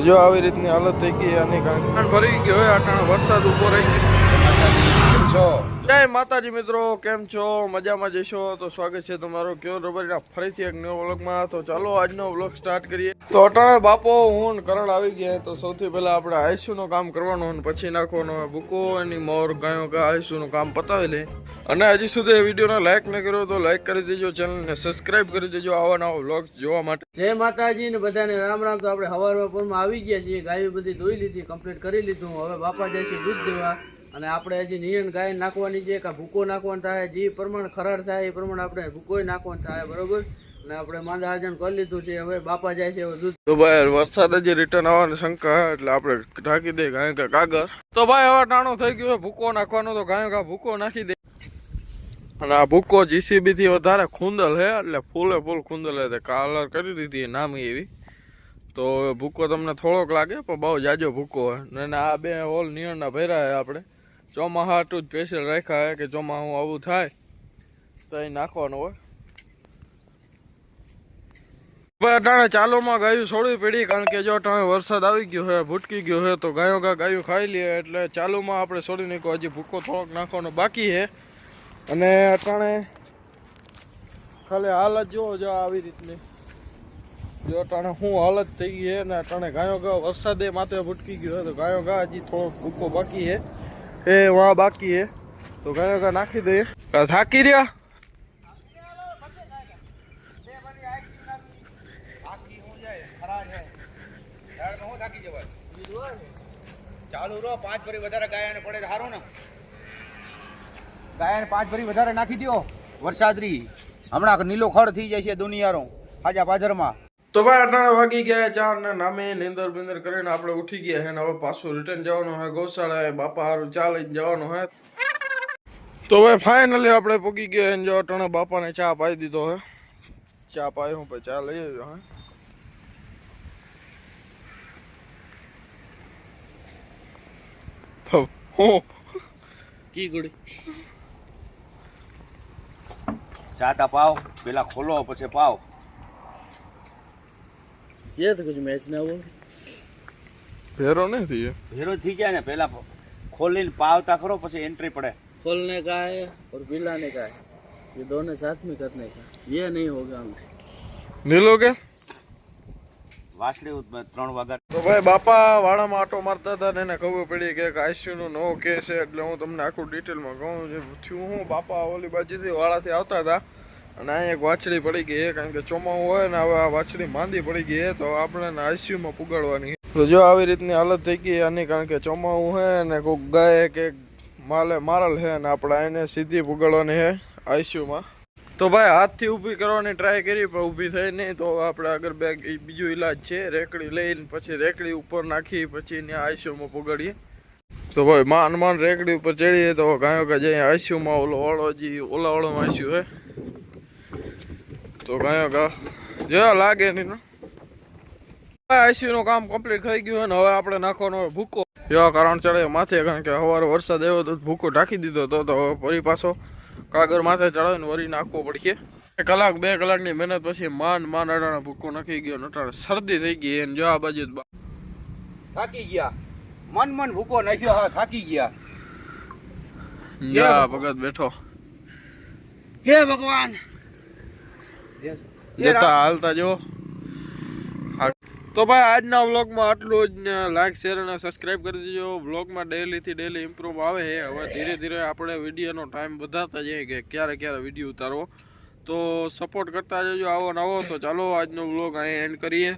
જો આવી રીતની હાલત થઈ ગઈ, આની કારણ ભરી ગયો હોય અટાણે વરસાદ ઊભો રહી ગયો. છો? જય માતાજી મિત્રો કેમ છો? મજામાં જશો? તો સ્વાગત છે તમારો. કયો રબરીના ફરીથી એક નવો વ્લોગમાં. તો ચાલો આજનો વ્લોગ સ્ટાર્ટ કરીએ. તો અટાણે બાપો હું કરણ આવી ગયા. તો સૌથી પહેલા આપણે આઈસુનું કામ કરવાનું અને પછી નાખવાનું બુકો એની મોર ગાયો ગા આઈસુનું કામ પતાવી લે અને હજી સુધી વિડીયોને લાઈક ન કર્યો તો લાઈક કરી દેજો ચેનલને સબસ્ક્રાઇબ કરી દેજો આવા નવા વ્લોગ જોવા માટે. જય માતાજી ને બધાને રામ રામ. તો આપણે હવારમાં આવી ગયા છીએ. ગાયો બધી ધોઈ લીધી કમ્પ્લીટ કરી લીધું. હવે બાપા જાય છે દૂધ દેવા. અને આપણે હજી નિયન ગાય નાખવાની છે, કે ભૂકો નાખવાનો થાય, જે પ્રમાણે ખરાડ થાય, એ પ્રમાણે આપણે ભૂકોય નાખવાનું થાય, બરોબર? અને આપણે માંદા આજન કરી લીધું છે, હવે બાપા જાય છે, હવે દૂધ તો ભાઈ વરસાદ હજી રિટર્ન આવવાની શંકા એટલે આપણે ઢાંકી દઈએ ગાય કા કાગર તો ભાઈ, હવે ટાણું થઈ ગયું ભૂકો નાખવાનો, તો ગાય કા ભૂકો નાખી દે. અને આ ભૂકો જીસીબી થી વધારે ખૂંદલ હે, એટલે ફૂલે ફૂલ ખૂંદલ હે કાલર કરી દીધી નામી એવી. તો ભૂકો તમને થોડોક લાગે, પણ બહુ જાજો ભૂકો હોય ને આ બે હોલ નિયરના ભર્યા આપણે. ચોમાસા હાટું સ્પેશિયલ રાખ્યા હે કે ચોમાસું આવું થાય. તો અહીં નાખવાનું હોય. ભાઈ અટાણે ચાલુમાં ગાયું છોડવી પડી કારણ કે જો અટાણે વરસાદ આવી ગયો છે ભૂટકી ગયો છે તો ગાયો ગા ગાયું ખાઈ લે એટલે ચાલુમાં આપણે છોડી નાખ્યો. હજી ભૂકો થોડોક નાખવાનો બાકી છે અને અટાણે ખાલી હાલત જુઓ જો આવી રીતની. જો અટાણે શું હાલત થઈ ગઈ છે ને અટાણે ગાયો ગા વરસાદે માથે ભૂટકી ગયો હોય તો ગાયો ગા હજી થોડોક ભૂકો બાકી છે એ વાં બાકી છે તો ગાયો ગા નાખી દઈએ. થાકી રહ્યા. ચાલુ રહો, પાંચ ભરી વધારે ગાયાને પડે સારું ને. ગાયાને પાંચ ભરી વધારે નાખી દો વરસાદરી. હમણાં નીલો ખડ થઈ જાય છે દુનિયારો હાજા પાજરમાં. તો ભાઈ અટાણે વાગી ગયા ચાર ને નામે નિંદર બિંદર કરીને આપણે ઉઠી ગયા હે ને હવે પાછું રિટર્ન જવાનું હોય ગૌશાળા બાપા હારું ચા લઈને જવાનું હોય તો ભાઈ ફાઇનલી આપણે પૂકી ગયા જો અટાણા બાપાને ચા પાઈ દીધો હે ચા પાઈ હું પછી ચા લઈ આવ્યો હે તો હું? કી ગુડી ચાતા પાવ પેલા ખોલો પછી પાવ. ये तो कुछ मैच ना हो ભેરો નથી એ. ભેરો થઈ જાય ને પેલા ખોલીને પાવતા ખરો પછી એન્ટ્રી પડે खोलने का है और पिलाने का है ये दोनों साथ में करने का ये नहीं होगा हमसे નીલો કે વાસળી ઉત- ત્રણ વાગ્યા તો ભાઈ બાપા વાળામાં આટો મારતા હતા ને એને ખબર પડી કે આઈસીયુ નો નવો કેસ છે એટલે હું તમને આખું ડિટેલમાં કહું જે થયું હું બાપા ઓલી બાજુથી વાળાથી આવતા હતા અને અહીંયા એક વાછડી પડી ગઈ કારણ કે ચોમાવું હોય ને હવે આ વાછડી માંદી પડી ગઈ તો આપણે આઈસીયુમાં પુગાડવાની તો જો આવી રીતની હાલત થઈ ગઈ આની, કારણ કે ચોમાવું છે ને કોઈક ગાય કે માલે, મારલ હે ને આપણે એને સીધી પુગાડવાની હે આઈસીયુમાં તો ભાઈ હાથથી ઊભી કરવાની ટ્રાય કરી, પણ ઊભી થઈ નહીં, તો આપણે આગળ બે બીજું ઈલાજ છે, રેકડી લઈને પછી રેકડી ઉપર નાખી, પછી એને આઈસીયુમાં પુગાડીએ. તો ભાઈ માન માન રેકડી ઉપર ચડીએ, તો ગાયો કે જઈએ આઈસીયુમાં ઓલો વાળો જે, ઓલા વાળો આઈસીયુ હે તો કયો કા જો લાગે નહીં આઈસીયુ નું કામ કમ્પ્લીટ થઈ ગયું અને હવે આપણે નાખવાનો ભૂકો. એવા કારણ ચડે માથે કારણ કે સવારે વરસાદ આવ્યો તો ભૂકો ઢાંકી દીધો હતો તો હવે ફરી પાછો કાગર માથે ચડાવીને વરી નાખવો પડશે. એક કલાક બે કલાકની મહેનત પછી માન માન અડાણા ભૂકો નાખી ગયો અટાણે શરદી થઈ ગઈ અને જો આ બાજુ થાકી ગયા. મન મન ભૂકો નાખ્યો હા થાકી ગયા. જા ભગત બેઠો. હે ભગવાન. જતા હાલતા જો. તો ભાઈ આજના વ્લોગમાં આટલું જ લાઈક શેર અને સબસ્ક્રાઇબ કરી દેજો. વ્લોગમાં ડેલીથી ડેલી ઇમ્પ્રૂવ આવે છે. હવે ધીરે ધીરે આપણે વિડીયોનો ટાઈમ વધારતા જઈએ કે ક્યારે ક્યારે વીડિયો ઉતારવો. તો સપોર્ટ કરતા જજો. આવો નવો તો ચાલો આજનો વ્લોગ અહીં એન્ડ કરીએ.